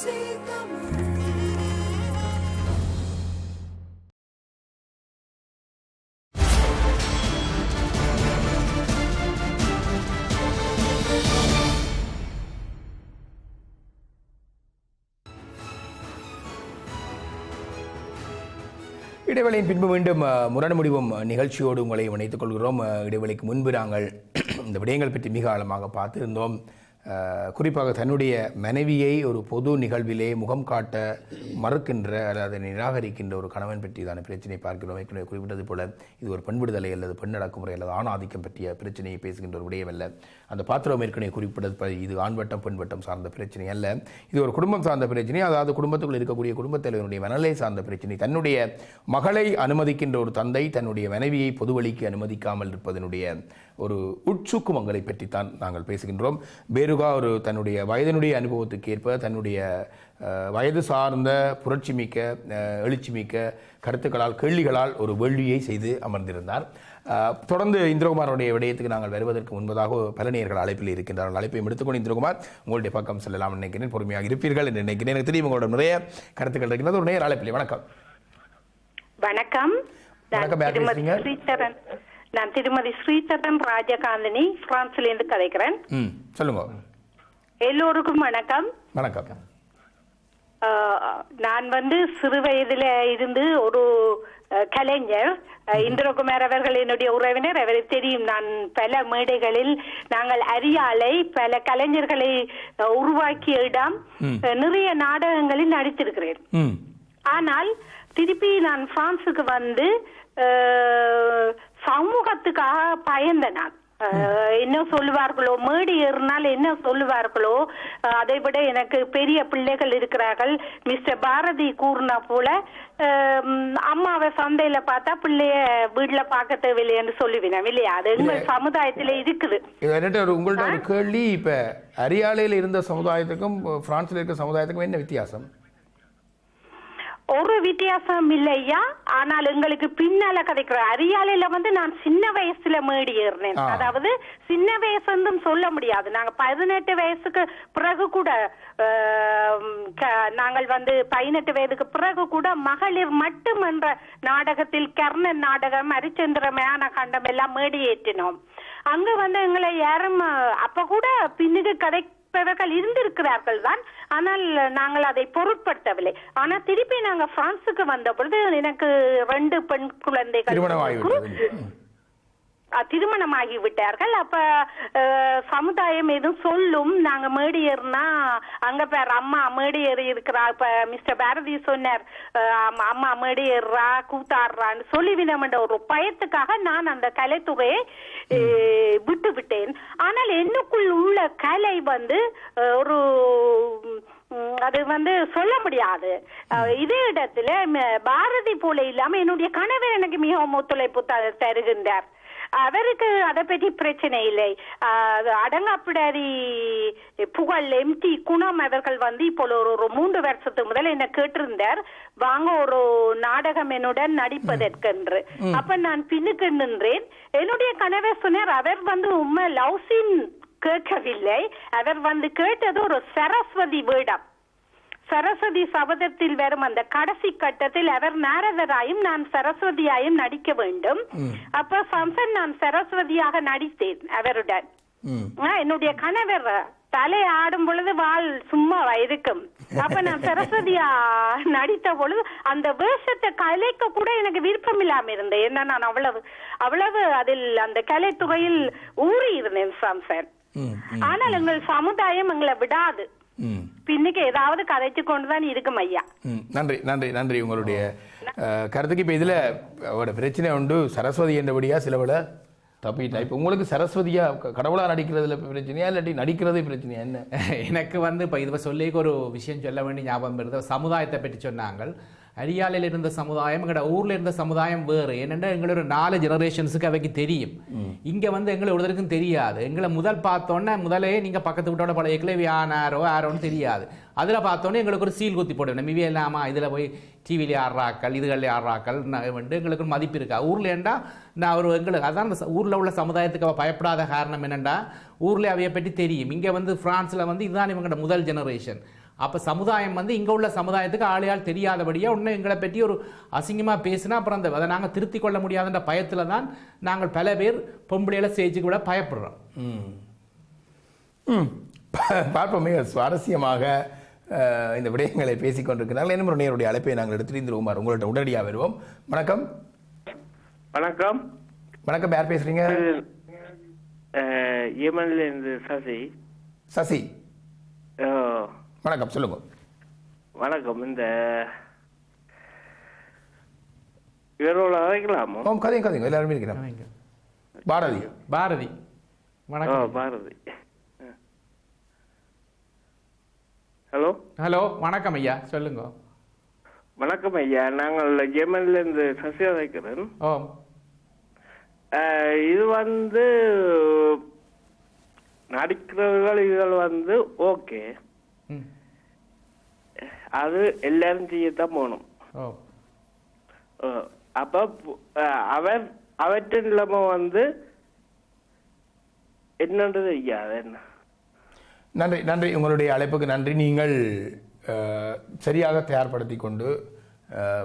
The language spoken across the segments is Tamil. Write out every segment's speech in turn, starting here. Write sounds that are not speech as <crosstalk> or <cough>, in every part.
இடைவேளையின் பின்பு மீண்டும் முரண் முடிவும் நிகழ்ச்சியோடு உங்களை இணைத்துக் கொள்கிறோம். இடைவெளிக்கு இடைவேளைக்கு முன்பு நாங்கள் <clears throat> இந்த விடயங்கள் பற்றி மிக ஆழமாக பார்த்திருந்தோம். குறிப்பாக தன்னுடைய மனைவியை ஒரு பொது நிகழ்விலே முகம் காட்ட மறுக்கின்ற அல்லது நிராகரிக்கின்ற ஒரு கணவன் பற்றியதான பிரச்சனை பார்க்கிறோம். ஏற்கனவே குறிப்பிட்டது போல இது ஒரு பெண் விடுதலை அல்லது பெண் அடக்குமுறை அல்லது ஆண் ஆதிக்கம் பற்றிய பிரச்சனையை பேசுகின்ற ஒரு விடயம் அல்ல அந்த பாத்திரம் ஏற்கனவே குறிப்பிட்டது இது ஆண்வட்டம் பெண்வட்டம் சார்ந்த பிரச்சனை அல்ல. இது ஒரு குடும்பம் சார்ந்த பிரச்சனை. அதாவது குடும்பத்துக்குள் இருக்கக்கூடிய குடும்பத் தலைவனுடைய மனநிலை சார்ந்த பிரச்சனை. தன்னுடைய மகளை அனுமதிக்கின்ற ஒரு தந்தை தன்னுடைய மனைவியை பொதுவழிக்கு அனுமதிக்காமல் இருப்பதனுடைய ஒரு உட்சுக்குமங்களை பற்றித்தான் நாங்கள் பேசுகின்றோம். பேருகா ஒரு தன்னுடைய வயதினுடைய அனுபவத்துக்கு ஏற்ப தன்னுடைய வயது சார்ந்த புரட்சி மிக்க எழுச்சி மிக்க கருத்துக்களால் கேள்விகளால் ஒரு வேள்வியை செய்து அமர்ந்திருந்தார். தொடர்ந்து இந்திரகுமாரோடைய விடயத்துக்கு நாங்கள் வருவதற்கு முன்பதாக பல நேயர்கள் அழைப்பில் இருக்கின்றார்கள். அழைப்பையும் எடுத்துக்கொண்டு இந்திரகுமார் உங்களுடைய பக்கம் செல்லலாம் நினைக்கிறேன். பொறுமையாக இருப்பீர்கள் என்று நினைக்கிறேன். எனக்கு தெரியும் உங்களோட நிறைய கருத்துக்கள் இருக்கின்றது. ஒரு நேர் அழைப்பில். வணக்கம். வணக்கம். வணக்கம், நான் திருமதி ஸ்ரீதரன் ராஜகாந்தினி பிரான்ஸ்ல இருந்து கதைக்கிறேன் சொல்லுங்க. எல்லோருக்கும் வணக்கம். வணக்கம். நான் வந்து சிறு வயதுல இருந்து ஒரு கலைஞர். இந்திரகுமார் அவர்கள் என்னுடைய உறவினர். அவருக்கு தெரியும் நான் பல மேடைகளில் நாங்கள் அரியாலை பல கலைஞர்களை உருவாக்கிய இடம் நிறைய நாடகங்களில் நடித்திருக்கிறேன். ஆனால் திருப்பி நான் பிரான்சுக்கு வந்து சமூகத்துக்காக பயந்த நான் என்ன சொல்லுவார்களோ? மேடி ஏறினால் என்ன சொல்லுவார்களோ? அதை விட எனக்கு பெரிய பிள்ளைகள் இருக்கிறார்கள். மிஸ்டர் பாரதி கூறினா போல அம்மாவை சந்தையில பார்த்தா பிள்ளைய வீட்டுல பார்க்க தேவையில்லைன்னு சொல்லுவினேன் இல்லையா? அது எங்கள் சமுதாயத்திலே இருக்குது. உங்கள்ட்ட ஒரு கேள்வி இப்ப அரியாலையில் இருந்த சமுதாயத்துக்கும் பிரான்ஸ்ல இருக்க சமுதாயத்துக்கும் என்ன வித்தியாசம்? ஒரு வித்தியாசம் இல்லையா ஆனால் எங்களுக்கு பின்னால கதைக்கிற அரியாலையில வந்து நான் சின்ன வயசுல மேடி ஏறினேன். அதாவது சின்ன வயசுன்னு சொல்ல முடியாது. நாங்க பதினெட்டு வயசுக்கு பிறகு கூட நாங்கள் வந்து பதினெட்டு வயதுக்கு பிறகு கூட மகளிர் மட்டும் என்ற நாடகத்தில் கர்ணன் நாடகம் ஹரிச்சந்திர மேன கண்டம் எல்லாம் மேடி ஏற்றினோம் அங்க வந்து எங்களை யாரும் அப்ப கூட பின்னுக்கு கதை இருப்பவர்கள் இருந்திருக்கிறார்கள் தான். ஆனால் நாங்கள் அதை பொருட்படுத்தவில்லை. ஆனா திருப்பி நாங்க பிரான்சுக்கு வந்த பொழுது எனக்கு ரெண்டு பெண் குழந்தைகள் திருமணமாகி விட்டார்கள். அப்ப சமுதாயம் எதுவும் சொல்லும். நாங்க மேடி ஏறினா அங்க பேர் அம்மா மேடி ஏறி இருக்கிறா. இப்ப மிஸ்டர் பாரதி சொன்னார் அம்மா- அம்மா மேடி ஏறுறா கூத்தாடுறான்னு சொல்லிவினோம் என்ற ஒரு பயத்துக்காக நான் அந்த கலைத்துறையை விட்டு விட்டேன் ஆனால் என்னுக்குள் உள்ள கலை வந்து ஒரு அது வந்து சொல்ல முடியாது. இதே இடத்துல பாரதி போல இல்லாம என்னுடைய கணவர் எனக்கு மிகவும் ஒத்துழைப்பு தருகின்றார். அவருக்கு அதை பற்றி பிரச்சனை இல்லை. அடங்காப்பிடாரி புகழ் எம்டி குணம் அவர்கள் வந்து இப்போ ஒரு ஒரு மூன்று வருஷத்துக்கு முதல் என்ன கேட்டிருந்தார். வாங்க ஒரு நாடகம் என்னுடன் நடிப்பதற்கென்று. அப்ப நான் பின்னுக்கு நின்றேன். என்னுடைய கணவர் சொன்னார் அவர் வந்து உண்மை லவ்சின் கேட்கவில்லை. அவர் வந்து கேட்டது ஒரு சரஸ்வதி வேடம். சரஸ்வதி சபதத்தில் வரும் அந்த கடைசி கட்டத்தில் அவர் நாரதராயும் நான் சரஸ்வதியாயும் நடிக்க வேண்டும். அப்ப சம்சன் நான் சரஸ்வதியாக நடித்தேன் அவருடன். என்னுடைய கணவர் தலை ஆடும் பொழுது வாள் சும்மா இருக்கும். அப்ப நான் சரஸ்வதியா நடித்த பொழுது அந்த வேஷத்தை கலைக்க கூட எனக்கு விருப்பம் இல்லாம இருந்தேன் ஏன்னா நான் அவ்வளவு அவ்வளவு அதில் அந்த கலைத்துறையில் ஊறி இருந்தேன் சாம்சன். ம் ஆனால் எங்கள் சமுதாயம் எங்களை விடாது. பின்னுக்கு ஏதாவது கதைச்சு கொண்டுதான் இருக்கும் ஐயா. ம். நன்றி நன்றி நன்றி உங்களுடைய கருத்துக்கு இப்போ இதில் அவரோட பிரச்சனை உண்டு. சரஸ்வதி என்றபடியா சிலவள தப்பிட்டா. இப்போ உங்களுக்கு சரஸ்வதியா கடவுளா நடிக்கிறதுல பிரச்சனையா இல்லாட்டி நடிக்கிறதே பிரச்சனையா? என்ன? எனக்கு வந்து இப்போ இது சொல்லிக்கு ஒரு விஷயம் சொல்ல வேண்டிய ஞாபகம் இருந்தது சமுதாயத்தை பற்றி சொன்னாங்க அரியாலையில் இருந்த சமுதாயம் எங்களோட ஊர்ல இருந்த சமுதாயம் வேறு ஏனென்றா எங்களோட நாலு ஜெனரேஷன்ஸுக்கு அவைக்கு தெரியும் இங்க வந்து எங்களை ஒருத்தருக்கும் தெரியாது எங்களை முதல் பார்த்தோன்னே முதலே நீங்க பக்கத்து வீட்டோட பழையக்கில் யானாரோ யாரோன்னு தெரியாது அதுல பார்த்தோன்னே எங்களுக்கு ஒரு சீல் குத்தி போடணும் இவே இல்லாமா இதுல போய் டிவியில ஆடுறாக்கள் இதுகளில் ஆடுறாக்கள் வந்து எங்களுக்கு ஒரு மதிப்பு இருக்கா ஊர்ல ஏண்டா நான் ஒரு எங்களுக்கு அதான் அந்த ஊர்ல உள்ள சமுதாயத்துக்கு அவ பயப்படாத காரணம் என்னண்டா ஊர்ல அவைய பற்றி தெரியும் இங்க வந்து பிரான்ஸ்ல வந்து இதுதான் இவங்களோட முதல் ஜெனரேஷன் அப்போ சமுதாயம் வந்து இங்கே உள்ள சமுதாயத்துக்கு ஆளையால் தெரியாதபடியாக ஒன்று எங்களை பற்றி ஒரு அசிங்கமாக பேசினா அப்புறம் அந்த அதை நாங்கள் திருத்தி கொள்ள முடியாதுன்ற பயத்தில் தான் நாங்கள் பல பேர் பொம்பளையில ஸ்டேஜுக்கு விட பயப்படுறோம். ம். ம். பா- பார்ப்போம். மிக சுவாரஸ்யமாக இந்த விடயங்களை பேசிக் கொண்டிருக்கிறார்கள். என்ன நேருடைய அழைப்பை நாங்கள் எடுத்துட்டு உமார் உங்கள்கிட்ட உடனடியாக வருவோம். வணக்கம். வணக்கம். வணக்கம். யார் பேசுறீங்க? அஹ், யமன்ல இருந்து சசி. சசி. வணக்கம் சொல்லுங்க. வணக்கம் இந்த இவரோட அழைக்கலாமோ? ஓம் கதையும் கதையும் எல்லாருமே இருக்கிறோம் பாரதி. பாரதி. வணக்கம். பாரதி. ஹலோ? ஹலோ வணக்கம் ஐயா சொல்லுங்க. வணக்கம் ஐயா நாங்கள் யமன்ல இருந்து சசி அழைக்கிறேன். ஓ. இது வந்து நடிக்கிறவர்கள் இதுகள் வந்து ஓகே. ம் அது எல்லாரும் செய்யத்தான் போகணும் ஓ அஹ் அப்ப அவர் அவற்றின் நிலைமை வந்து என்னன்றது தெரியாது என்ன நன்றி நன்றி உங்களுடைய அழைப்புக்கு நன்றி நீங்கள் சரியாக தயார்படுத்தி கொண்டு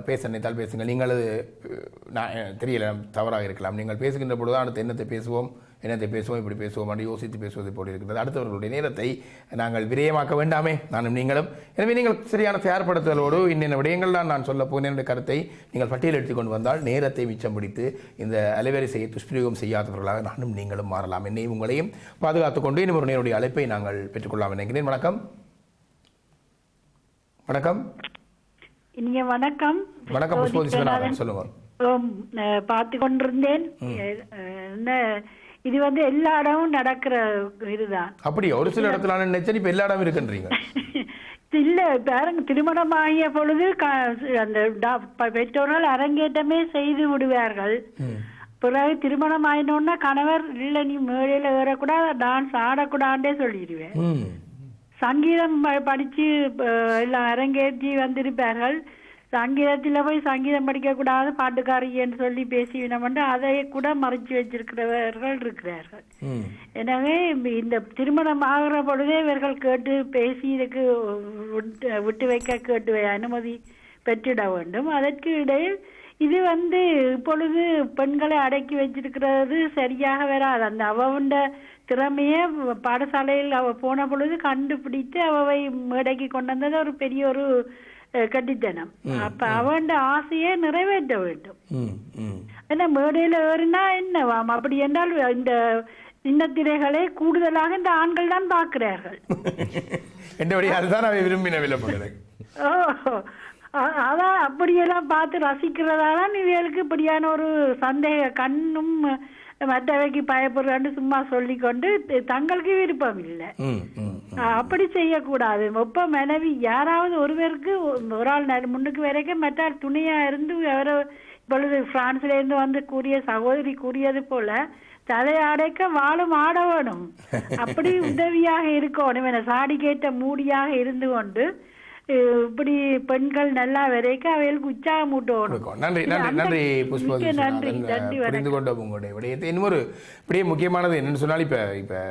பேச நினைத்தால் பேசுங்கள் நீங்கள் அது அஹ், நான் தெரியல தவறாக இருக்கலாம் நீங்கள் பேசுகின்ற பொழுது அடுத்து என்னத்தை பேசுவோம் என்னத்தை பேசுவோம் இப்படி பேசுவோம் என்று யோசித்து பேசுவது போல் இருக்கிறது அடுத்தவர்களுடைய நேரத்தை நாங்கள் விரயமாக்க வேண்டாமே. நானும் நீங்களும். எனவே நீங்கள் சரியான தயார்படுத்துதலோடு இன்னென்ன விடயங்கள் தான் நான் சொல்ல போகிறேன் என்ற கருத்தை நீங்கள் பட்டியலிட்டுக் கொண்டு வந்தால் நேரத்தை மிச்சம் பிடித்து இந்த அலைவரிசையை துஷ்பிரயோகம் செய்யாதவர்களாக நானும் நீங்களும் மாறலாம். என்னையும் உங்களையும் பாதுகாத்துக் கொண்டு இன்னும் ஒரு நேருடைய அழைப்பை நாங்கள் பெற்றுக்கொள்ளலாம் நினைக்கிறேன். வணக்கம். வணக்கம். இனிய வணக்கம். வணக்கம் சொல்லுங்க. பார்த்து கொண்டிருந்தேன். என்ன இது வந்து எல்லா இடமும் நடக்கிற இதுதான். அப்படியா? ஒரு சில இடத்துல நான் நினைச்சேன் இப்ப எல்லா இடமும் இருக்குன்றீங்க. <laughs> இல்ல பாருங்க திருமணமாகிய பொழுது க- அந்த பெற்றோர்கள் அரங்கேற்றமே செய்து விடுவார்கள். பிறகு திருமணம் ஆயினோன்னா கணவர் இல்ல நீ மேடையில ஏறக்கூடாது டான்ஸ் ஆடக்கூடாதுன்னே சொல்லிடுவேன். சங்கீதம் படிச்சு எல்லாம் அரங்கேற்றி வந்திருப்பார்கள். சங்கீதத்தில் போய் சங்கீதம் படிக்கக்கூடாது பாட்டுக்காரின்னு சொல்லி பேசிவினோம்னு அதை கூட மறைச்சு வச்சிருக்கிறவர்கள் இருக்கிறார்கள். எனவே இந்த திருமணம் ஆகிற பொழுதே இவர்கள் கேட்டு பேசி இதுக்கு விட்டு வைக்க கேட்டு அனுமதி பெற்றிட வேண்டும். அதற்கு இடையில் இது வந்து இப்பொழுது பெண்களை அடக்கி வச்சிருக்கிறது சரியாக வராது. அந்த அவவுண்ட திறமைய பாடசாலையில் அவ போன பொழுது கண்டுபிடித்து அவவை மேடைக்கு கொண்டு வந்தது ஒரு பெரிய ஒரு கட்டித்தனம் அப்ப அவண்ட ஆசையை நிறைவேற்ற வேண்டும் என்ன மேடையில ஏறினா என்னவாம் அப்படி என்றால் இந்த சின்னத்திரைகளை கூடுதலாக இந்த ஆண்கள் தான் பார்க்கிறார்கள் என்னுடைய அதுதான் அவை விரும்பின அ- அதான் அப்படியெல்லாம் பார்த்து ரசிக்கிறதால இவர்களுக்கு இப்படியான ஒரு சந்தேக கண்ணும் மற்றவைக்கு பயப்படுறான்னு சும்மா சொல்லிக்கொண்டு தங்களுக்கு விருப்பம் இல்லை. அப்படி செய்யக்கூடாது. ஒப்ப மனைவி யாராவது ஒருவருக்கு ஒரு ஆள் முன்னுக்கு வரைக்கும் மற்றால் துணையா இருந்து அவரை இப்பொழுது பிரான்ஸ்ல இருந்து வந்து கூறிய சகோதரி கூறியது போல தலை அடைக்க வாழும் ஆட வேணும் அப்படி <laughs> உதவியாக இருக்கணும் என சாடி கேட்ட மூடியாக இருந்து கொண்டு இப்படி பெண்கள் நல்லா வரைக்கும் அவைகளுக்கு உற்சாகம் ஊட்டணும். நன்றி நன்றி நன்றி. நன்றி புரிந்து கொண்டோம் உங்களுடைய விடயத்தை. இன்னொரு இப்படியே முக்கியமானது என்னன்னு சொன்னால் இப்போ இப்போ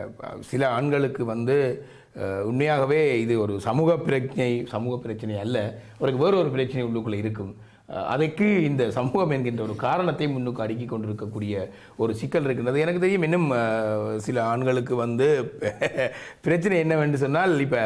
சில ஆண்களுக்கு வந்து உண்மையாகவே இது ஒரு சமூக பிரச்சனை சமூக பிரச்சனை அல்ல அவருக்கு வேறு ஒரு பிரச்சனை உள்ளுக்குள்ளே இருக்கும். அதற்கு இந்த சமூகம் என்கின்ற ஒரு காரணத்தை முன்னுக்கு அடுக்கி கொண்டிருக்கக்கூடிய ஒரு சிக்கல் இருக்கின்றது. எனக்கு தெரியும் இன்னும் சில ஆண்களுக்கு வந்து <laughs> பிரச்சனை என்னவென்று சொன்னால் இப்போ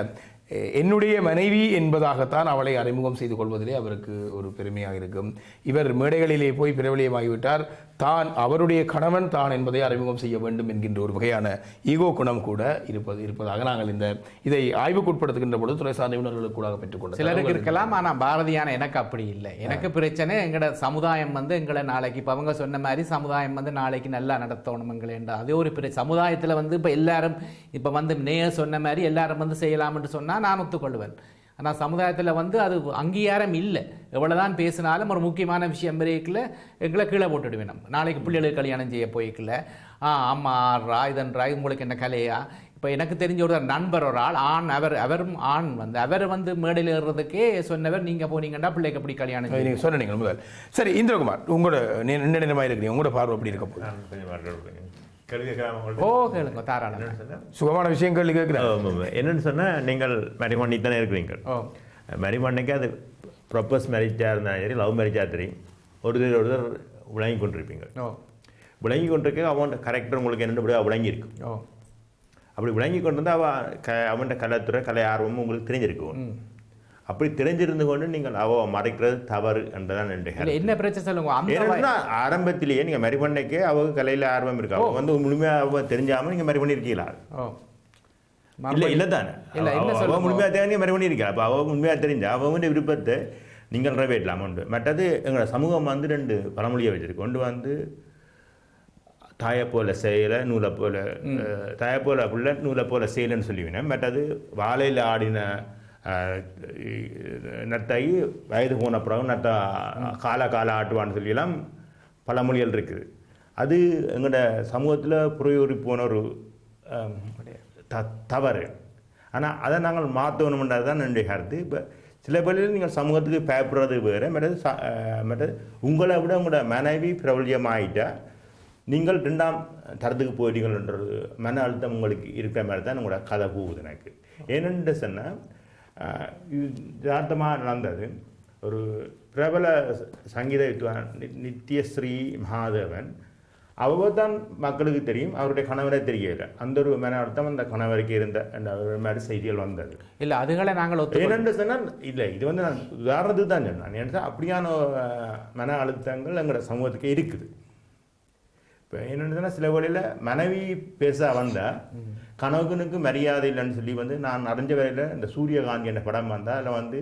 என்னுடைய மனைவி என்பதாகத்தான் அவளை அறிமுகம் செய்து கொள்வதிலே அவருக்கு ஒரு பெருமையாக இருக்கும். இவர் மேடைகளிலே போய் பிரபலியமாகிவிட்டார். தான் அவருடைய கணவன் தான் என்பதை அறிமுகம் செய்ய வேண்டும் என்கின்ற ஒரு வகையான ஈகோ குணம் கூட இருப்பது இருப்பதாக நாங்கள் இந்த இதை ஆய்வுக்குட்படுத்துகின்ற பொழுது துறை சார்ந்த நிபுணர்களுக்கு கூட பெற்றுக்கொண்ட சிலருக்கு இருக்கலாம் ஆனா பாரதியான எனக்கு அப்படி இல்லை. எனக்கு பிரச்சனை எங்கட சமுதாயம் வந்து எங்களை நாளைக்கு இப்ப அவங்க சொன்ன மாதிரி சமுதாயம் வந்து நாளைக்கு நல்லா நடத்தணும் எங்களேண்டா. அதே ஒரு பிர சமுதாயத்துல வந்து இப்ப எல்லாரும் இப்ப வந்து நேயர் சொன்ன மாதிரி எல்லாரும் வந்து செய்யலாம்னு சொன்னா நான் ஒத்துக்கொள்வேன் ஆனா சமுதாயத்துல வந்து அது அங்கீகாரம் இல்லை. எவ்வளவுதான் பேசினாலும் ஒரு முக்கியமான விஷயம் வரைக்குள்ள எங்களை கீழே போட்டுடுவேன் நம்ம. நாளைக்கு பிள்ளைகளுக்கு கல்யாணம் செய்ய போய்க்கல. ஆ அம்மா ஆடுறா இதன்றா இது உங்களுக்கு என்ன கலையா? இப்போ எனக்கு தெரிஞ்ச ஒரு நண்பர் ஒரு ஆள் ஆண் அவர் அவரும் ஆண் வந்து அவர் வந்து மேடையில் ஏறுறதுக்கே சொன்னவர் நீங்க போனீங்கன்னா பிள்ளைக்கு எப்படி கல்யாணம் அதை நீங்க சொன்னீங்க முதல். சரி இந்திரகுமார் உங்களோட நீ- நீண்ட நேரமாக இருக்கிறீங்க. உங்களோட பார்வை எப்படி இருக்க போகுது? கேள்வி கேளுங்க தாராளம். சுகமான விஷயங்கள் கேட்குறேன். ஆமா, ஆமா. என்னன்னு சொன்னா நீங்கள் மேரிமாண்டி தானே இருக்கிறீங்க மேரிமாண்டைக்கு அது ப்ரொப்போஸ் மேரேஜாக இருந்தாலும் சரி லவ் மேரேஜாக தெரியும் ஒருத்தர் ஒருத்தர் விளங்கி கொண்டிருப்பீங்க விளங்கி கொண்டிருக்க அவன் கரெக்டர் உங்களுக்கு என்னென்ன விளங்கி இருக்கும் ஓ. அப்படி விளங்கி கொண்டு வந்து அவன் க அவன்கிட்ட கலைத்துறை கலை ஆர்வமும் உங்களுக்கு தெரிஞ்சிருக்கும். அப்படி தெரிஞ்சிருந்து கொண்டு நீங்கள் அவ மறைக்கிறது தவறு என்றுதான் என்னுடைய என்ன பிரச்சனை சொல்லுங்க? ஏன்னா ஆரம்பத்திலேயே நீங்க மரி பண்ணைக்கு அவங்க கலையில ஆர்வம் இருக்கு. அவங்க வந்து முழுமையா அவ தெரிஞ்சாம நீங்க மரி பண்ணிருக்கீங்களா ஓ. இல்ல இல்ல தானே இல்ல, என்ன அவ- அவ சொல்லுங்க? முழுமையா தெரிஞ்சு மரி பண்ணிருக்கா அப்ப அவ முழுமையா தெரிஞ்சா அவங்களுடைய விருப்பத்தை நீங்கள் நிறைவேற்றலாம் உண்டு. மற்றது எங்களோட சமூகம் வந்து ரெண்டு பழமொழியை வச்சிருக்கு. ஒன்று வந்து தாயை போல செயல நூலை போல தாயை போல புள்ள நூலை போல செயலன்னு சொல்லிவினேன் மற்றது வாழையில் ஆடின நத்தை வயது போன பிறகு நத்த கால கால ஆட்டுவான்னு சொல்லியெல்லாம் பழமொழிகள் இருக்குது. அது எங்களோட சமூகத்தில் புறையூறி போன ஒரு த தவறு. ஆனால் அதை நாங்கள் மாற்றணுமென்றது தான் என்னுடைய கருத்து. இப்போ சில பேரில் நீங்கள் சமூகத்துக்கு பயப்படுறது வேறு. மற்றது ச- மற்றது உங்களை விட உங்களோட மனைவி பிரபல்யமாயிட்டா நீங்கள் ரெண்டாம் தரத்துக்கு போயிட்டீங்கன்றது மன அழுத்தம் உங்களுக்கு இருக்கிற மாதிரி தான் உங்களோட கதை போகுது எனக்கு. ஏனென்று சொன்னால் இது யதார்த்தமாக நடந்தது. ஒரு பிரபல சங்கீத வித்வான் நித்யஸ்ரீ மகாதேவன். அவர் தான் மக்களுக்கு தெரியும் அவருடைய கணவரே தெரியல அந்த ஒரு மன அழுத்தம் அந்த கணவருக்கு இருந்த மாதிரி செய்திகள் வந்தது. இல்ல அதுகளை நாங்கள் ஏனென்று சொன்னால் இல்லை இது வந்து நான் உதாரணத்துக்கு தான் சொன்னேன். ஏன்னா அப்படியான மன அழுத்தங்கள் எங்களோட சமூகத்துக்கு இருக்குது. இப்போ என்னென்னு சொன்னால் சில வழியில் மனைவி பேச வந்தா கணவனுக்கு மரியாதை இல்லைன்னு சொல்லி வந்து நான் அறிஞ்ச வரையில் இந்த சூரியகாந்தி என்ற படம் வந்தால் அதில் வந்து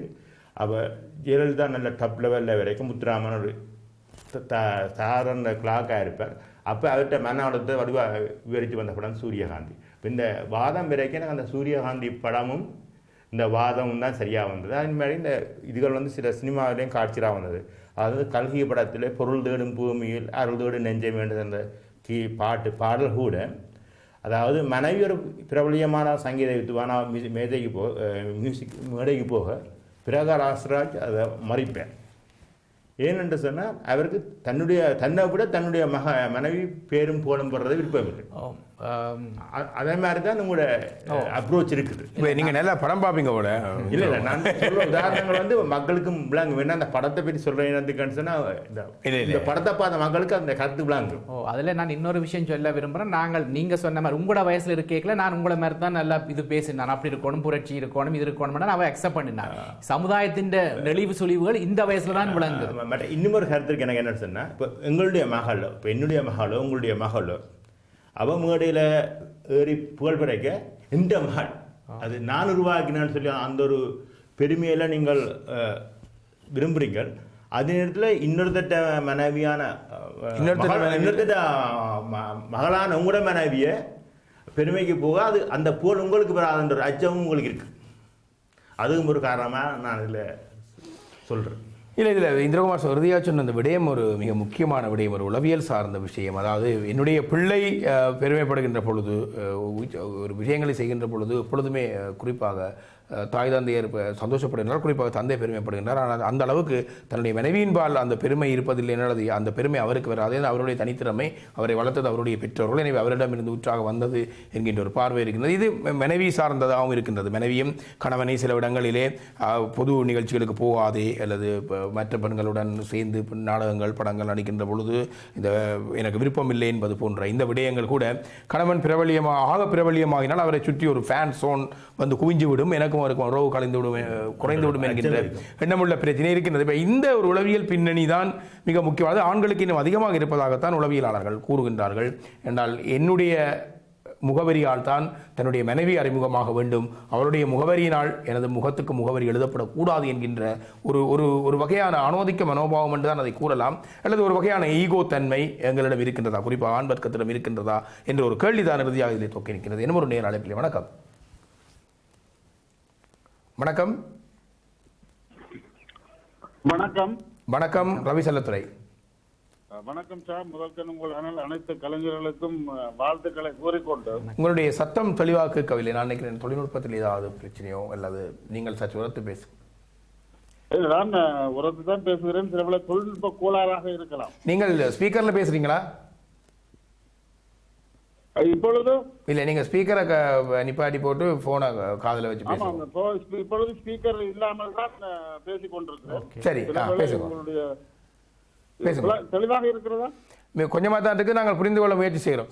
அவள் ஜெயலலிதா நல்ல டப் லெவலில் வரைக்கும் முத்துராமன் ஒரு சாதாரண கிளாக்காக இருப்பார். அப்போ அவர்கிட்ட மன அழுத்தத்தை வடிவாக விவரித்து வந்த படம் சூரியகாந்தி. இப்போ இந்த வாதம் வரைக்கும் எனக்கு அந்த சூரியகாந்தி படமும் இந்த வாதமும் தான் சரியாக வந்தது. அதே மாதிரி இந்த இதுகள் வந்து சில சினிமாவிலையும் காட்சியாக வந்தது. அதாவது கல்கி படத்தில் பொருள் தேடும் பூமியில் அருள் தேடும் நெஞ்சம் வேண்டது அந்த கீ பாட்டு பாடல் கூட அதாவது மனைவி ஒரு பிரபலியமான சங்கீத வித்துவான மேதைக்கு போ மியூசிக் மேடைக்கு போக பிரகார் ராசராஜ் அதை மறிப்பேன். ஏனென்று சொன்னால் அவருக்கு தன்னுடைய தன்னை விட தன்னுடைய மக மனைவி பேரும் போலும் போடுறது விருப்பம் இல்லை அதே மாதிரி தான் உங்களோட அப்ரோச் இருக்குது. இப்போ நீங்கள் நல்லா படம் பார்ப்பீங்க போல. இல்ல இல்ல நான் உதாரணங்கள் வந்து மக்களுக்கும் விளங்கும். வேணா அந்த படத்தை பற்றி சொல்றேன் என்னதுக்குன்னு சொன்னா இந்த படத்தை பார்த்த மக்களுக்கு அந்த கருத்து விளங்கும். ஓ அதுல நான் இன்னொரு விஷயம் சொல்ல விரும்புறேன். நாங்கள் நீங்க சொன்ன மாதிரி உங்களோட வயசுல இருக்கேக்கல நான் உங்களை மாதிரி தான் நல்லா இது பேசினேன். அப்படி இருக்கணும் புரட்சி இருக்கணும் இது இருக்கணும் அவ அக்செப்ட் பண்ணினான். சமுதாயத்தின் நெளிவு சுழிவுகள் இந்த வயசுல தான் விளங்குது. இன்னும் ஒரு கருத்து இருக்கு எனக்கு என்னன்னு சொன்னா இப்போ எங்களுடைய மகளோ இப்போ என்னுடைய மகளோ உங்களுடைய மகளோ அவ மேடையில ஏறி புகழ் பிறக்க இந்த மகள். அது நான் உருவாக்கினான்னு சொல்லி அந்த ஒரு பெருமையில நீங்கள் அஹ், விரும்புறீங்கள். அதே நேரத்தில் இன்னொருத்தட்ட மனைவியான இன்னொருத்தட்ட மகளான உங்களோட மனைவியை பெருமைக்கு போக அது அந்த புகழ் உங்களுக்கு வராதுன்ற ஒரு அச்சமும் உங்களுக்கு இருக்கு. அதுவும் ஒரு காரணமாக நான் இதில் சொல்கிறேன் இல்லை இதில் இந்திரகுமார் சொருதியா சொன்ன அந்த விடயம் ஒரு மிக முக்கியமான விடயம் ஒரு உளவியல் சார்ந்த விஷயம். அதாவது என்னுடைய பிள்ளை பெருமைப்படுகின்ற பொழுது ஒரு விஷயங்களை செய்கின்ற பொழுது எப்பொழுதுமே குறிப்பாக தாய் தந்தையர் ப- சந்தோஷப்படுகின்றார் குறிப்பாக தந்தை பெருமைப்படுகின்றார். ஆனால் அந்த அளவுக்கு தன்னுடைய மனைவியின்பால் அந்த பெருமை இருப்பதில்லை என்றது அந்த பெருமை அவருக்கு வராது. அவருடைய தனித்திறமை அவரை வளர்த்தது அவருடைய பெற்றோர்கள். எனவே அவரிடமிருந்து ஊற்றாக வந்தது என்கின்ற ஒரு பார்வை இருக்கின்றது. இது மனைவி சார்ந்ததாகவும் இருக்கின்றது. மனைவியும் கணவனை சில இடங்களிலே பொது நிகழ்ச்சிகளுக்கு போகாதே அல்லது மற்ற பெண்களுடன் சேர்ந்து நாடகங்கள் படங்கள் நடிக்கின்ற பொழுது இந்த எனக்கு விருப்பம் இல்லை என்பது போன்ற இந்த விடயங்கள் கூட கணவன் பிரபலியமாக ஆக பிரபலியமாகினால் அவரை சுற்றி ஒரு ஃபேன் சோன் வந்து குவிஞ்சு விடும் எனக்கும் அவருக்கும் உறவு கலைந்து விடும் குறைந்து விடும் என்கின்ற எண்ணமுள்ள பிரச்சனை இருக்கின்றது இந்த ஒரு உளவியல் பின்னணி தான் மிக முக்கியமானது. ஆண்களுக்கு இன்னும் அதிகமாக இருப்பதாகத்தான் உளவியலாளர்கள் கூறுகின்றார்கள். என்றால் என்னுடைய முகவரியால் தான் தன்னுடைய மனைவி அறிமுகமாக வேண்டும். அவருடைய முகவரியினால் எனது முகத்துக்கு முகவரி எழுதப்படக்கூடாது என்கின்ற ஒரு ஒரு ஒரு வகையான அனோதிக்க மனோபாவம் என்று தான் அதை கூறலாம். அல்லது ஒரு வகையான ஈகோ தன்மை எங்களிடம் இருக்கின்றதா? குறிப்பாக ஆண் வர்க்கத்திடம் இருக்கின்றதா? என்ற ஒரு கேள்விதான் இறுதியாக இதில் தொக்கி நிற்கிறது என்ன ஒரு நேர அழைப்பில். வணக்கம். வணக்கம். வணக்கம். வணக்கம் ரவி செல்லத்துறை. வணக்கம் சார். முதற்கன் உங்கள் அனல் அனைத்து கலைஞர்களுக்கும் வாழ்த்துக்களை கூறிக்கொண்டு. உங்களுடைய சத்தம் தெளிவாக கேட்கவில்லை நான் நினைக்கிறேன் தொழில்நுட்பத்தில் ஏதாவது பிரச்சனையோ அல்லது நீங்கள் சற்று உரத்து பேசு நான் உரத்து தான் பேசுகிறேன். சில தொழில்நுட்ப கோளாறாக இருக்கலாம். நீங்கள் ஸ்பீக்கர்ல பேசுறீங்களா? இப்பொழுது இல்லை நீங்கள் ஸ்பீக்கரை நிப்பாட்டி போட்டு ஃபோனை காதில் வச்சு இப்ப- இப்பொழுது ஸ்பீக்கர் இல்லாமல் தான் பேசிக் கொண்டிருக்கிறேன். சரி பேசுங்க. பேசுங்க. தெளிவாக இருக்கிறதா? கொஞ்சமாக தான் இருக்குது நாங்கள் புரிந்து கொள்ள முயற்சி செய்கிறோம்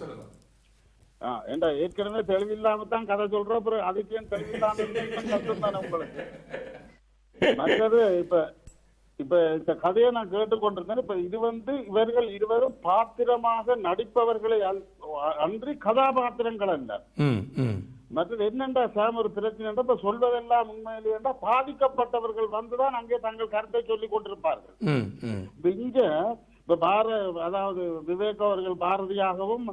ஏண்டா ஏற்கனவே தெளிவில்லாம தான் கதை சொல்றோம் அப்புறம் அதுக்கு ஏன் தெளிவில்லாம உங்களுக்கு? <laughs> மற்றது இப்ப இப்ப இந்த கதையை நான் கேட்டுக்கொண்டிருந்தேன். இப்ப இது வந்து இவர்கள் இருவரும் பாத்திரமாக நடிப்பவர்களை அன்றி கதாபாத்திரங்கள் அல்ல. மற்றது என்னென்றா சாம் ஒரு பிரச்சனை என்றா, இப்ப சொல்வதெல்லாம் உண்மையிலே என்றா பாதிக்கப்பட்டவர்கள் வந்துதான் அங்கே தங்கள் கருத்தை சொல்லிக் கொண்டிருப்பார்கள். இப்ப இங்க இப்ப பார அதாவது விவேக் அவர்கள் பாரதியாகவும்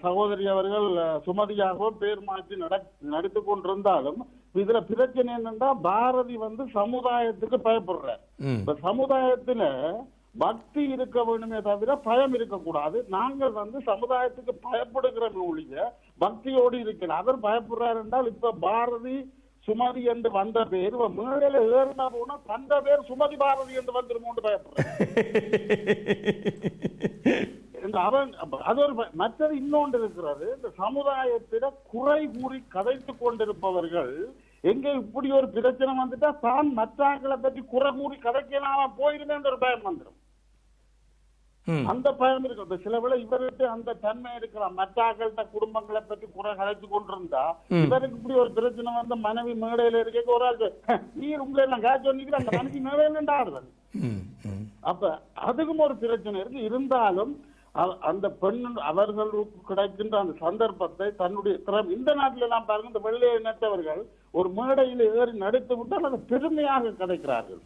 சகோதரி அவர்கள் சுமதியாகவும் பேர் மாற்றி நட நடித்து கொண்டிருந்தாலும் இதுல பிரச்சனை என்னன்னா பாரதி வந்து சமுதாயத்துக்கு பயப்படுறார். ம். இப்ப சமுதாயத்துல பக்தி இருக்க வேணுமே தவிர பயம் இருக்கக்கூடாது. நாங்கள் வந்து சமுதாயத்துக்கு பயப்படுகிற ஒழிய பக்தியோடு இருக்கிறோம். அவர் பயப்படுறார் என்றால் இப்ப பாரதி சுமதி என்று வந்த பேர் மேடையில ஏறினா போனா தந்த பேர் சுமதி பாரதி என்று வந்துருமோன்னு பயப்படுறார். <laughs> இந்த அவன் அது ஒரு மற்றது இன்னொன்று இருக்கிறது இந்த சமுதாயத்தில குறை கூறி கதைத்துக் கொண்டிருப்பவர்கள் எங்க இப்படி ஒரு பிரச்சனை வந்துட்டா தான் மற்றாக்களை பற்றி குறை கூறி கதைக்கலாம? போயிருந்தேன் ஒரு பயம் வந்துடும். அந்த பயம் இருக்கு இப்ப சில வேளை இவர்கிட்ட அந்த தன்மை இருக்கலாம். மற்றாக்கள்கிட்ட குடும்பங்களை பற்றி குறை கதைச்சு கொண்டிருந்தா இவருக்கு இப்படி ஒரு பிரச்சனை வந்து மனைவி மேடையில இருக்க ஒரு ஆள் நீ உங்களை எல்லாம் காய்ச்சி சொன்னீங்க அந்த மனைவி மேடையில ஆடுறது அப்ப அதுக்கும் ஒரு பிரச்சனை இருக்கு. இருந்தாலும் அந்த பெண் அவர்களுக்கு கிடைக்கின்ற அந்த சந்தர்ப்பத்தை தன்னுடைய திறம் இந்த நாட்டில எல்லாம் பாருங்க இந்த வெள்ளை இனத்தவர்கள் ஒரு மேடையில் ஏறி நடித்து விட்டால் அது பெருமையாக கிடைக்கிறார்கள்.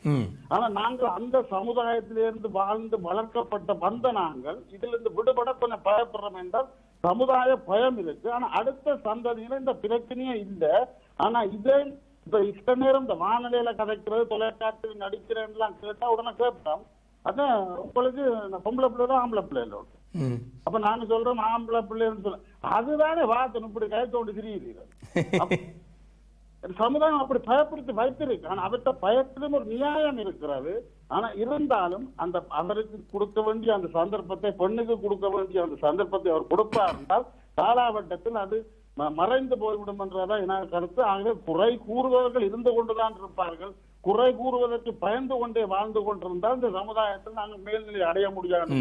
ஆனா நாங்கள் அந்த சமுதாயத்திலிருந்து வாழ்ந்து வளர்க்கப்பட்ட வந்த நாங்கள் இதுல இருந்து விடுபட கொஞ்சம் பயப்படுறோம் என்றால் சமுதாய பயம் இருக்கு. ஆனா அடுத்த சந்ததியில இந்த பிரச்சனையே இல்லை. ஆனா இதே இப்ப இஷ்ட நேரம் இந்த வானிலையில கதைக்கிறது தொலைக்காட்சியில் நடிக்கிறேன்லாம் கேட்டா உடனே கேட்போம். அதான் உங்களுக்கு பொம்பளை பிள்ளை ஆம்பளை பிள்ளைகளோட அப்ப நாங்க சொல்றோம் ஆம்பளை பிள்ளைன்னு சொல்ல அதுதானே வார்த்தை இப்படி கயத்தோண்டு திரியுது. <laughs> சமுதாயம் அப்படி பயப்படுத்தி வைத்திருக்கு. ஆனா அவர்கிட்ட பயத்திலும் ஒரு நியாயம் இருக்கிறது. ஆனா இருந்தாலும் அந்த அவருக்கு கொடுக்க வேண்டிய அந்த சந்தர்ப்பத்தை பெண்ணுக்கு கொடுக்க வேண்டிய அந்த சந்தர்ப்பத்தை அவர் கொடுப்பார் என்றால் காலாவட்டத்தில் அது மறைந்து போய்விடும் என்றதான் என கருத்து. ஆகவே குறை கூறுபவர்கள் இருந்து கொண்டுதான் இருப்பார்கள். குறை கூறுவதற்கு பயந்து கொண்டே வாழ்ந்து கொண்டிருந்தால் இந்த சமுதாயத்தில் நாங்கள் மேல்நிலை அடைய முடியாது.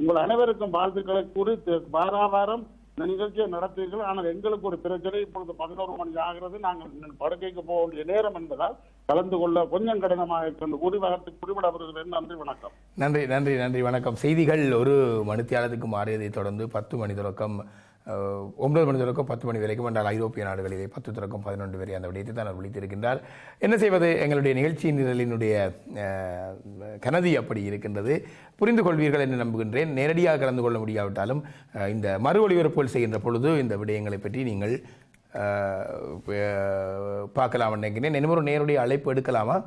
உங்கள் அனைவருக்கும் வாழ்த்துக்களை கூறி வாராவாரம் இந்த நிகழ்ச்சியை நடத்துவீர்கள். ஆனால் எங்களுக்கு ஒரு பிரச்சனை. இப்பொழுது பதினோரு மணி ஆகிறது. நாங்கள் படுக்கைக்கு போக வேண்டிய நேரம் என்பதால் கலந்து கொள்ள கொஞ்சம் கடினமாக இருக்கிறது கூறி குறிப்பிட வருகிறேன் நன்றி வணக்கம். நன்றி நன்றி நன்றி வணக்கம். செய்திகள் ஒரு மணித்தியாலத்துக்கு மாறியதை தொடர்ந்து பத்து மணி தொடக்கம் ஒன்பது மணி தொடக்கம் பத்து மணி வரைக்கும் என்றால் ஐரோப்பிய நாடுகளிலே பத்து தொடக்கம் பதினொன்று வரை அந்த விடயத்தை தான் அவர் விழித்திருக்கின்றார். என்ன செய்வது? எங்களுடைய நிகழ்ச்சி நிரலினுடைய கனதி அப்படி இருக்கின்றது. புரிந்து கொள்வீர்கள் என்று நம்புகின்றேன். நேரடியாக கலந்து கொள்ள முடியாவிட்டாலும் இந்த மறு ஒளிபரப்புகள் செய்கின்ற பொழுது இந்த விடயங்களை பற்றி நீங்கள் பார்க்கலாம் நினைக்கிறேன். இன்னொரு நேருடைய அழைப்பு எடுக்கலாமா?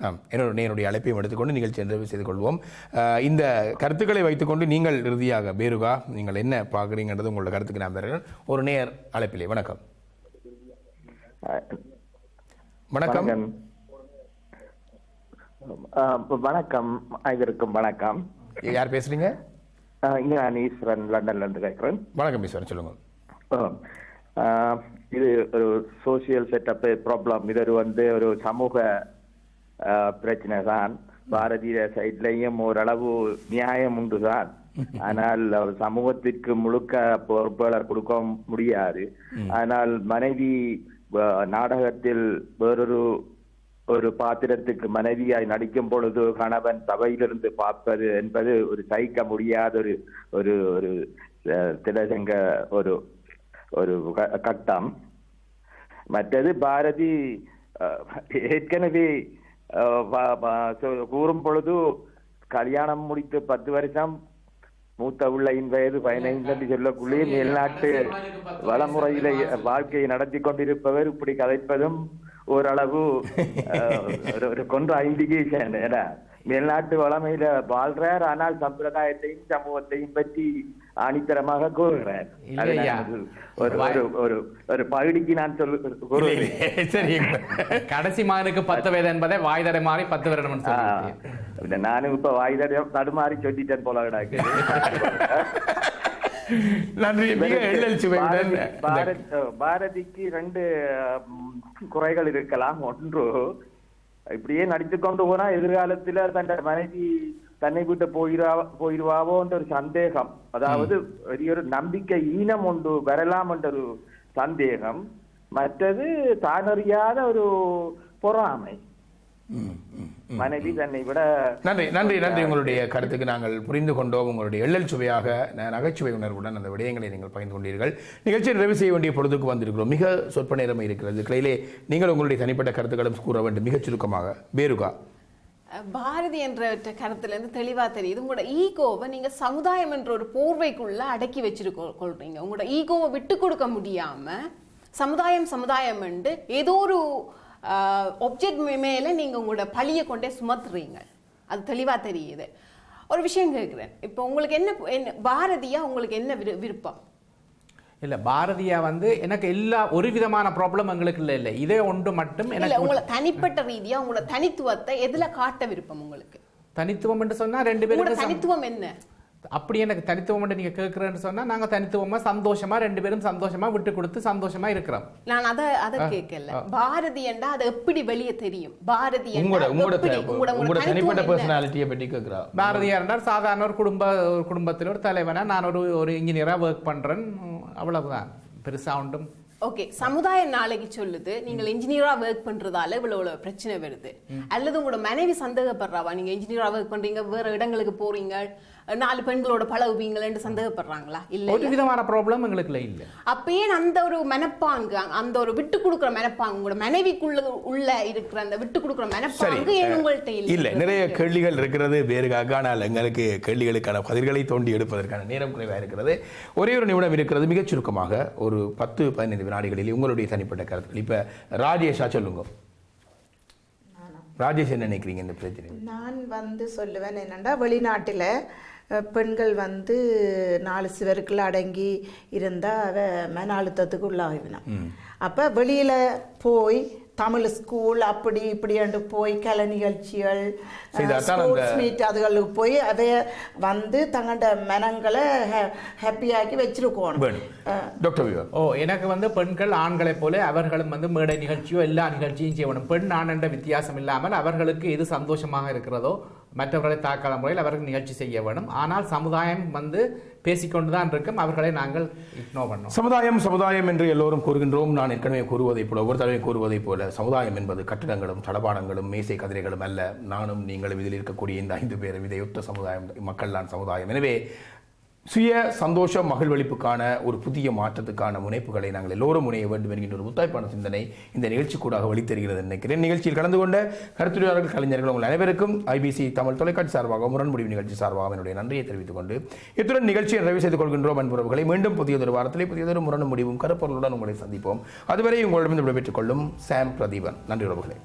என்னோட நேருடைய அழைப்பையும் எடுத்துக்கொண்டு நிகழ்ச்சி நிறைவு செய்து கொள்வோம். இந்த கருத்துக்களை வைத்துக்கொண்டு நீங்கள் இறுதியாக பேருகா நீங்கள் என்ன பார்க்குறீங்கன்றது உங்களோட கருத்துக்கு நான் பெறுகிறேன் ஒரு நேர் அழைப்பிலே. வணக்கம். வணக்கம். வணக்கம். அஹ் வணக்கம். யார் பேசுறீங்க? நான் ஈஸ்வரன் லண்டன்ல இருந்து கேட்கிறேன். வணக்கம் ஈஸ்வரன் சொல்லுங்க. இது ஒரு சோசியல் செட்டப் ப்ராப்ளம் இது ஒரு வந்து ஒரு சமூக பிரச்சனை தான். பாரதிய சைட்லையும் ஓரளவு நியாயம் உண்டு தான். <laughs> ஆனால் அவர் சமூகத்திற்கு முழுக்க பொறுப்பாளர் கொடுக்க முடியாது. ஆனால் மனைவி நாடகத்தில் வேறொரு ஒரு பாத்திரத்துக்கு மனைவியாய் நடிக்கும் பொழுது கணவன் சபையிலிருந்து பார்ப்பது என்பது ஒரு சகிக்க முடியாத ஒரு ஒரு ஒரு திலசங்க ஒரு ஒரு கட்டம். மற்றது பாரதி ஏற்கனவே கூறும் பொழுது கல்யாணம் முடித்து பத்து வருஷம் மூத்த பிள்ளையின் வயது பதினைந்து என்று சொல்லக்குள்ளே மேல்நாட்டு வளமுறையில வாழ்க்கையை நடத்தி கொண்டிருப்பவர் இப்படி கதைப்பதும் ஓரளவு ஒரு- கொன்ற இண்டிகேஷன் மேல்நாட்டு வளமையில வாழ்றார் ஆனால் சம்பிரதாயத்தையும் சமூகத்தையும் பற்றி ஆணித்தரமாக கூறுகிறார். ஒரு ஒரு ஒரு பகுதிக்கு நான் சரி. கடைசி மகனுக்கு பத்து வயது என்பதை வாய் தடை மாறி பத்து வருடம் நானும் இப்ப வாய்தடம் தடுமாறி சொல்லிட்டேன் போல கிடக்கு நன்றி. பாரதிக்கு ரெண்டு குறைகள் இருக்கலாம். ஒன்று இப்படியே நடித்து கொண்டு போனா எதிர்காலத்துல தன் மனைவி தன்னை விட்டு போயிரா போயிருவாவோன்ற ஒரு சந்தேகம். அதாவது பெரிய ஒரு நம்பிக்கை ஈனம் ஒன்று வரலாம் என்ற ஒரு சந்தேகம். மற்றது தானறியாத ஒரு பொறாமை. மனைவி தன்னை விட நன்றி நன்றி நன்றி. உங்களுடைய கருத்துக்கு நாங்கள் புரிந்து கொண்டோம் உங்களுடைய எள்ளல் சுவையாக நகைச்சுவை உணர்வுடன் அந்த விடயங்களை நீங்கள் பகிர்ந்து கொண்டீர்கள். நிகழ்ச்சியை நிறைவு செய்ய வேண்டிய பொழுதுக்கு வந்திருக்கிறோம். மிக சொற்ப நேரம் இருக்கிறது. கிளையிலே நீங்கள் உங்களுடைய தனிப்பட்ட கருத்துக்களும் கூற வேண்டும். மிகச் சுருக்கமாக பேருகா பாரதி என்ற கருத்துலேருந்து தெளிவாக தெரியுது. உங்களோட ஈகோவை நீங்கள் சமுதாயம் என்ற ஒரு போர்வைக்குள்ள அடக்கி வச்சிருக்கோ கொள்றீங்க. உங்களோட ஈகோவை விட்டு கொடுக்க முடியாமல் சமுதாயம் சமுதாயம் என்று ஏதோ ஒரு ஒப்ஜெக்ட் மேலே நீங்கள் உங்களோட பழியை கொண்டே சுமத்துறீங்க. அது தெளிவாக தெரியுது. ஒரு விஷயம் கேட்குறேன் இப்போ உங்களுக்கு என்ன என்ன பாரதியாக உங்களுக்கு என்ன விரு- விருப்பம்? இல்ல பாரதியா வந்து எனக்கு எல்லா ஒரு விதமான ப்ராப்ளம் எங்களுக்கு இல்ல இல்ல. இதே ஒன்று மட்டும் எனக்கு உங்களை தனிப்பட்ட ரீதியா உங்களோட தனித்துவத்தை எதுல காட்ட விருப்பம் உங்களுக்கு? தனித்துவம் என்று சொன்னா ரெண்டு பேரும் தனித்துவம் என்ன? அப்படி எனக்கு தனித்துவம் நீங்க கேட்கிறேன்னு சொன்னா நாங்க தனித்துவமா சந்தோஷமா ரெண்டு பேரும் சந்தோஷமா விட்டு கொடுத்து சந்தோஷமா இருக்கிறோம். நான் அத அத கேட்கல பாரதி என்றா அது எப்படி வெளியே தெரியும்? பாரதி உங்களோட உங்களோட உங்களோட- தனிப்பட்ட? பர்சனாலிட்டியை பற்றி கேட்கிறா பாரதியார் என்றால் சாதாரண ஒரு குடும்ப ஒரு குடும்பத்தில் ஒரு தலைவனா நான் ஒரு ஒரு இன்ஜினியரா ஒர்க் பண்றேன். அவ்வளவுதான். பெருசா ஒன்றும் ஓகே சமுதாய நாளைக்கு சொல்லுது நீங்கள் இன்ஜினியரா ஒர்க் பண்றதால இவ்வளவு இவ்வளவு பிரச்சனை வருது. அல்லது உங்களோட மனைவி சந்தேகப்படுறாவா? நீங்க இன்ஜினியரா ஒர்க் பண்றீங்க வேற இடங்களுக்கு போறீங்க நாலு பெண்களோட பழகுவீங்களேன்னு சந்தேகப்படுறாங்களா? இல்ல ஒரு விதமான ப்ராப்ளம் எங்களுக்குள்ள இல்ல அப்பயே அந்த ஒரு மனப்பாங்கு அந்த ஒரு விட்டு கொடுக்குற மனப்பாங்கு உங்களோட மனைவிக்குள்ள உள்ள இருக்கிற அந்த விட்டு கொடுக்குற மனப்பாங்கு ஏன் உங்கள்ட்ட இல்ல? இல்ல நிறைய கேள்விகள் இருக்கிறது வேறுகாக ஆனால் எங்களுக்கு கேள்விகளுக்கான பதில்களை தோண்டி எடுப்பதற்கான நேரம் குறைவாக இருக்கிறது. ஒரே ஒரு நிமிடம் இருக்கிறது மிகச் சுருக்கமாக ஒரு பத்து பதினைந்து வினாடிகளில் உங்களுடைய தனிப்பட்ட கருத்துக்கள். இப்ப ராஜேஷா சொல்லுங்க. ராஜேஷ் என்ன நினைக்கிறீங்க இந்த பிரச்சனை நான் வந்து சொல்லுவேன் என்னென்னா வெளிநாட்டில் பெண்கள் வந்து நாலு சிவருக்குள்ள அடங்கி இருந்தால் அவ மன அழுத்தத்துக்கு உள்ளாகிவினான் அப்போ வெளியில் போய் தமிழ் ஸ்கூல் அப்படி இப்படியாண்டு போய் கலை நிகழ்ச்சிகள் ஸ்போர்ட்ஸ் மீட் அதுகளுக்கு போய் அதைய வந்து தங்களோட மனங்களை ஹாப்பியாக்கி வச்சிருக்கணும். வேணும். டாக்டர் விவா ஓ எனக்கு வந்து பெண்கள் ஆண்களைப் போல அவர்களும் வந்து மேடை நிகழ்ச்சியோ எல்லா நிகழ்ச்சியும் செய்யணும் பெண் ஆண் என்ற வித்தியாசம் இல்லாமல் அவர்களுக்கு எது சந்தோஷமாக இருக்கிறதோ மற்றவர்களை தாக்காத முறையில் அவர்கள் நிகழ்ச்சி செய்ய வேணும். ஆனால் சமுதாயம் வந்து பேசிக்கொண்டு தான் இருக்கும். அவர்களை நாங்கள் இக்னோர் பண்ணோம் சமுதாயம் சமுதாயம் என்று எல்லோரும் கூறுகின்றோம். நான் ஏற்கனவே கூறுவதைப் போல ஒவ்வொரு தடவை கூறுவதைப் போல சமுதாயம் என்பது கட்டிடங்களும் தளபாடங்களும் மேசை கதிரைகளும் அல்ல. நானும் நீங்களும் இதில் இருக்கக்கூடிய இந்த ஐந்து பேரும் இதையொத்த சமுதாயம் மக்கள் தான் சமுதாயம். எனவே சுய சந்தோஷம் மகிழ்வளிப்புக்கான ஒரு புதிய மாற்றத்துக்கான முனைப்புகளை நாங்கள் எல்லோரும் முனைய வேண்டும் என்கின்ற ஒரு முத்தாய்ப்பான சிந்தனை இந்த நிகழ்ச்சி கூடாக வழித்தருகிறது நினைக்கிறேன். நிகழ்ச்சியில் கலந்து கொண்ட கருத்துரையாளர்கள் கலைஞர்கள் உங்கள் அனைவருக்கும் ஐபிசி தமிழ் தொலைக்காட்சி சார்பாக முரண்முடிவு நிகழ்ச்சி சார்பாக என்னுடைய நன்றியை தெரிவித்துக் கொண்டு இத்துடன் நிகழ்ச்சியை நிறைவு செய்து கொள்கின்றோம். அன்புறவுகளை மீண்டும் புதியதொரு வாரத்திலே புதியதொரு முரண் முடிவும் கருப்பொருளுடன் உங்களை சந்திப்போம். அதுவரை உங்களிடம் விடைபெற்றுக் கொள்ளும் சாம் பிரதீபன். நன்றி உறவுகளே.